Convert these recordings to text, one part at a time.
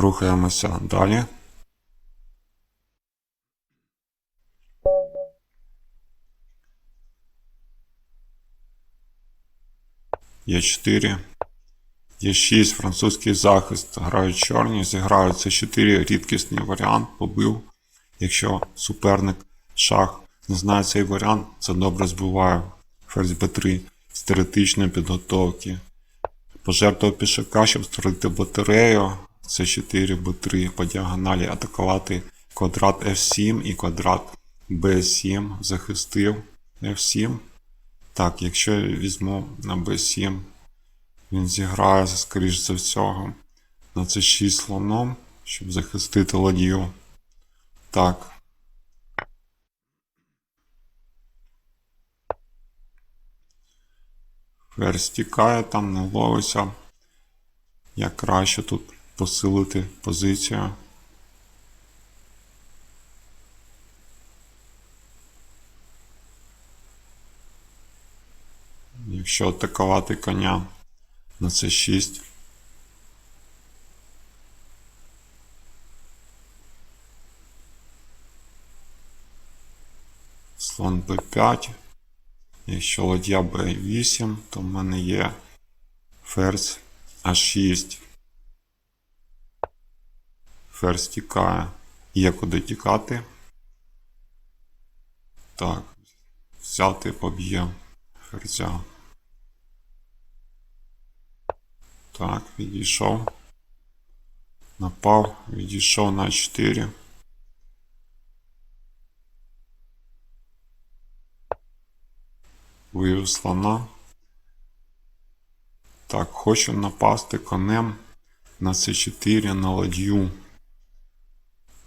Рухаємося далі. Є 4. Є 6 французький захист. Грають чорні, зіграють це 4 рідкісний варіант, побив. Якщо суперник шах не знає цей варіант, це добре збиває ферзь b3 з теоретичної підготовки. Пожертвував пішака, щоб створити батарею. Це 4 b3 по діагоналі атакувати квадрат F7 і квадрат B7. Захистив F7. Так, якщо я візьму на B7, він зіграє, скоріш за всього, на C6 слоном, щоб захистити ладью. Так. Ферзь тікає, там не ловиться. Як краще тут посилити позицію. Якщо атакувати коня на c6. Слон b5. Якщо ладья b8, то в мене є ферзь а6. Ферзь тікає. Є куди тікати. Так, взяти поб'є ферзя. Так, відійшов. Напав, відійшов на 4. Вивів слона. Так, хочу напасти конем на c4 на ладью.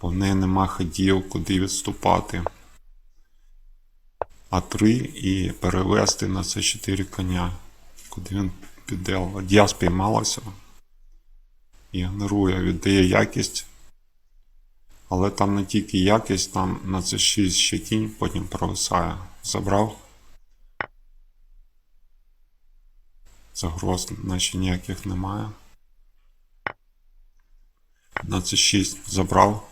В неї нема ходів, куди відступати. А3 і перевести на c4 коня. Куди він піде? Ладья спіймалася. Ігнорує, віддає якість. Але там не тільки якість, там на c6 ще кінь, потім провисає. Забрав. Загроз наче ніяких немає. На c6 забрав.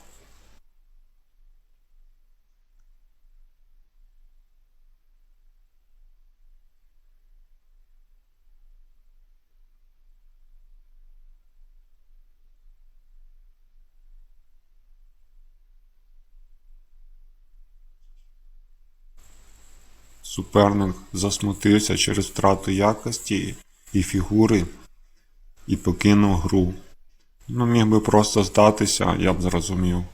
Суперник засмутився через втрату якості і фігури і покинув гру. Ну, міг би просто здатися, я б зрозумів.